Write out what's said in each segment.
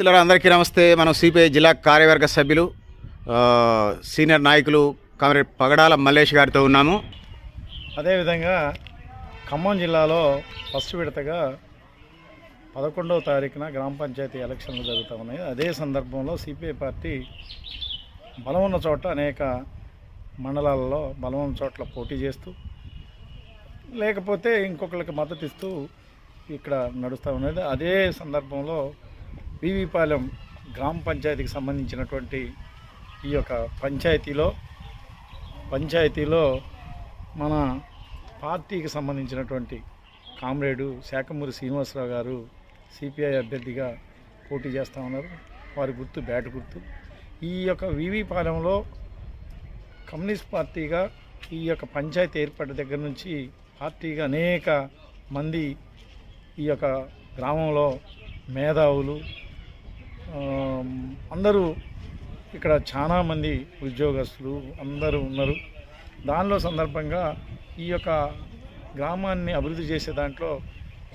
మిత్రులారా అందరికీ నమస్తే. మనం సిపిఐ జిల్లా కార్యవర్గ సభ్యులు సీనియర్ నాయకులు కామ్రేడ్ పగడాల మల్లేష్ గారితో ఉన్నాము. అదేవిధంగా ఖమ్మం జిల్లాలో ఫస్ట్ విడతగా పదకొండవ తారీఖున గ్రామ పంచాయతీ ఎలక్షన్లు జరుగుతూ ఉన్నాయి. అదే సందర్భంలో సిపిఐ పార్టీ బలం ఉన్న చోట అనేక మండలాలలో బలం ఉన్న చోట్ల పోటీ చేస్తూ లేకపోతే ఇంకొకరికి మద్దతు ఇస్తూ ఇక్కడ నడుస్తూ ఉన్నది. అదే సందర్భంలో బీవీపాలెం గ్రామ పంచాయతీకి సంబంధించినటువంటి ఈ యొక్క పంచాయతీలో పంచాయతీలో మన పార్టీకి సంబంధించినటువంటి కామ్రేడు శాఖమూరి శ్రీనివాసరావు గారు సిపిఐ అభ్యర్థిగా పోటీ చేస్తూ ఉన్నారు. వారి గుర్తు బ్యాట్ గుర్తు. ఈ యొక్క వివిపాలెంలో కమ్యూనిస్ట్ పార్టీగా ఈ యొక్క పంచాయతీ ఏర్పడ్డ దగ్గర నుంచి పార్టీగా అనేక మంది ఈ యొక్క గ్రామంలో మేధావులు అందరూ ఇక్కడ చాలా మంది ఉద్యోగస్తులు అందరూ ఉన్నారు. దానిలో సందర్భంగా ఈ యొక్క గ్రామాన్ని అభివృద్ధి చేసే దాంట్లో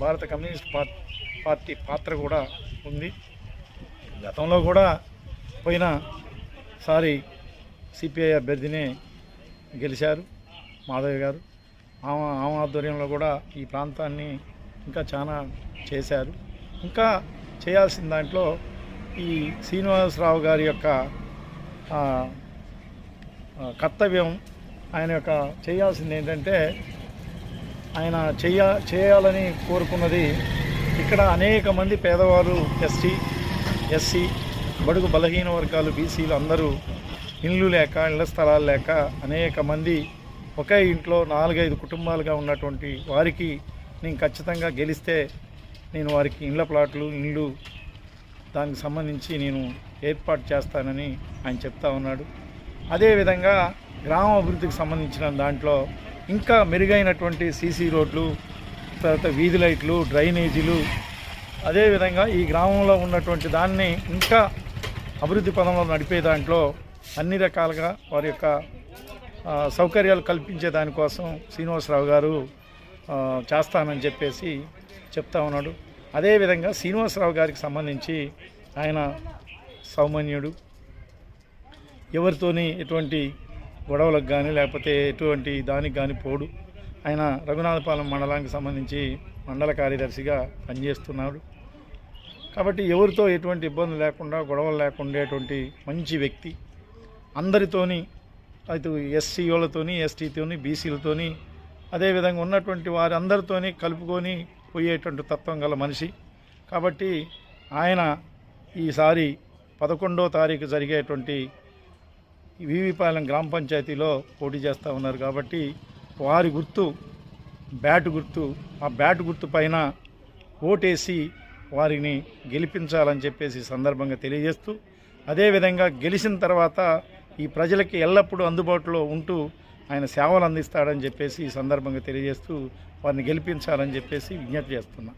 భారత కమ్యూనిస్ట్ పార్టీ పాత్ర కూడా ఉంది. గతంలో కూడా పోయిన సారి సిపిఐ అభ్యర్థినే గెలిచారు మాధవి గారు. ఆమె ఆమె ఆధ్వర్యంలో కూడా ఈ ప్రాంతాన్ని ఇంకా చాలా చేశారు. ఇంకా చేయాల్సిన దాంట్లో ఈ శ్రీనివాసరావు గారి యొక్క కర్తవ్యం ఆయన యొక్క చేయాల్సింది ఏంటంటే ఆయన చేయ చేయాలని కోరుకున్నది ఇక్కడ అనేక మంది పేదవారు ఎస్టీ ఎస్సీ బడుగు బలహీన వర్గాలు బీసీలు అందరూ ఇళ్ళు లేక ఇళ్ళ స్థలాలు లేక అనేక మంది ఒకే ఇంట్లో నాలుగైదు కుటుంబాలుగా ఉన్నటువంటి వారికి నేను ఖచ్చితంగా గెలిస్తే నేను వారికి ఇళ్ళ ప్లాట్లు ఇళ్ళు దానికి సంబంధించి నేను ఏర్పాటు చేస్తానని ఆయన చెప్తా ఉన్నాడు. అదేవిధంగా గ్రామ అభివృద్ధికి సంబంధించిన దాంట్లో ఇంకా మెరుగైనటువంటి సీసీ రోడ్లు తర్వాత వీధి లైట్లు డ్రైనేజీలు అదేవిధంగా ఈ గ్రామంలో ఉన్నటువంటి దాన్ని ఇంకా అభివృద్ధి పదంలో నడిపే దాంట్లో అన్ని రకాలుగా వారి యొక్క సౌకర్యాలు కల్పించే దానికోసం శ్రీనివాసరావు గారు చేస్తానని చెప్పేసి చెప్తా ఉన్నాడు. అదేవిధంగా శ్రీనివాసరావు గారికి సంబంధించి ఆయన సౌమన్యుడు. ఎవరితోని ఎటువంటి గొడవలకు కానీ లేకపోతే ఎటువంటి దానికి కానీ పోడు. ఆయన రఘునాథపాలెం మండలానికి సంబంధించి మండల కార్యదర్శిగా పనిచేస్తున్నాడు. కాబట్టి ఎవరితో ఎటువంటి ఇబ్బంది లేకుండా గొడవలు లేకుండా మంచి వ్యక్తి అందరితోని అయితే ఎస్సీలతోని ఎస్టీతోని బీసీలతోని అదేవిధంగా ఉన్నటువంటి వారి అందరితోని కలుపుకొని పోయేటువంటి తత్వం గల మనిషి. కాబట్టి ఆయన ఈసారి పదకొండో తారీఖు జరిగేటువంటి వివిపాలెం గ్రామ పంచాయతీలో పోటీ చేస్తూ ఉన్నారు. కాబట్టి వారి గుర్తు బ్యాట్ గుర్తు ఆ బ్యాట్ గుర్తు పైన ఓటేసి వారిని గెలిపించాలని చెప్పేసి సందర్భంగా తెలియజేస్తూ అదేవిధంగా గెలిచిన తర్వాత ఈ ప్రజలకి ఎల్లప్పుడూ అందుబాటులో ఉంటూ ఆయన సేవలు అందిస్తాడని చెప్పేసి ఈ సందర్భంగా తెలియజేస్తూ వారిని గెలిపించాలని చెప్పేసి విజ్ఞప్తి చేస్తున్నా.